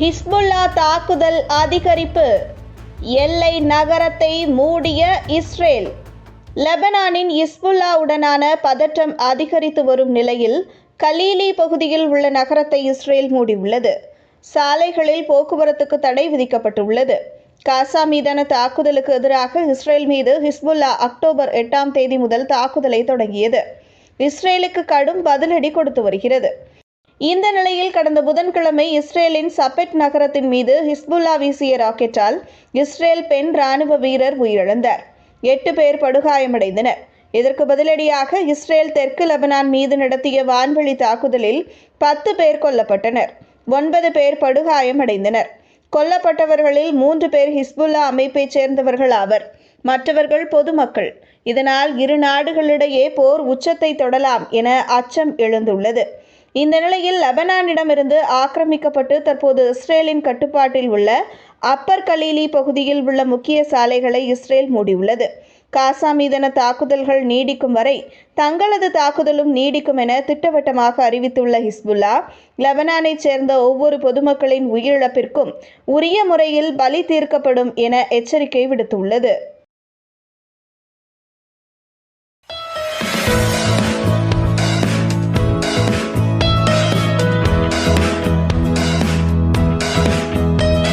Hezbollah தாக்குதல் அதிகரிப்பு. எல்லை நகரத்தை மூடிய இஸ்ரேல். லெபனானின் இஸ்புல்லாவுடனான பதற்றம் அதிகரித்து வரும் நிலையில் கலீலி பகுதியில் உள்ள நகரத்தை இஸ்ரேல் மூடியுள்ளது. சாலைகளில் போக்குவரத்துக்கு தடை விதிக்கப்பட்டுள்ளது. காசா மீதான தாக்குதலுக்கு எதிராக இஸ்ரேல் மீது ஹிஸ்புல்லா அக்டோபர் எட்டாம் தேதி முதல் தாக்குதலை தொடங்கியது. இஸ்ரேலுக்கு கடும் பதிலடி கொடுத்து வருகிறது. இந்த நிலையில் கடந்த புதன்கிழமை இஸ்ரேலின் சபெட் நகரத்தின் மீது ஹிஸ்புல்லா வீசிய ராக்கெட்டால் இஸ்ரேல் பெண் ராணுவ வீரர் உயிரிழந்தார். எட்டு பேர் படுகாயமடைந்தனர். இதற்கு பதிலடியாக இஸ்ரேல் தெற்கு லெபனான் மீது நடத்திய வான்வழி தாக்குதலில் பத்து பேர் கொல்லப்பட்டனர். ஒன்பது பேர் படுகாயமடைந்தனர். கொல்லப்பட்டவர்களில் மூன்று பேர் ஹிஸ்புல்லா அமைப்பைச் சேர்ந்தவர்கள் ஆவர். மற்றவர்கள் பொதுமக்கள். இதனால் இரு நாடுகளிடையே போர் உச்சத்தை தொடலாம் என அச்சம் எழுந்துள்ளது. இந்த நிலையில் லெபனானிடமிருந்து ஆக்கிரமிக்கப்பட்டு தற்போது இஸ்ரேலின் கட்டுப்பாட்டில் உள்ள அப்பர் கலீலி பகுதியில் உள்ள முக்கிய சாலைகளை இஸ்ரேல் மூடியுள்ளது. காசா மீதான தாக்குதல்கள் நீடிக்கும் வரை தங்களது தாக்குதலும் நீடிக்கும் என திட்டவட்டமாக அறிவித்துள்ள ஹிஸ்புல்லா லெபனானைச் சேர்ந்த ஒவ்வொரு பொதுமக்களின் உயிரிழப்பிற்கும் உரிய முறையில் பலி தீர்க்கப்படும் என எச்சரிக்கை விடுத்துள்ளது.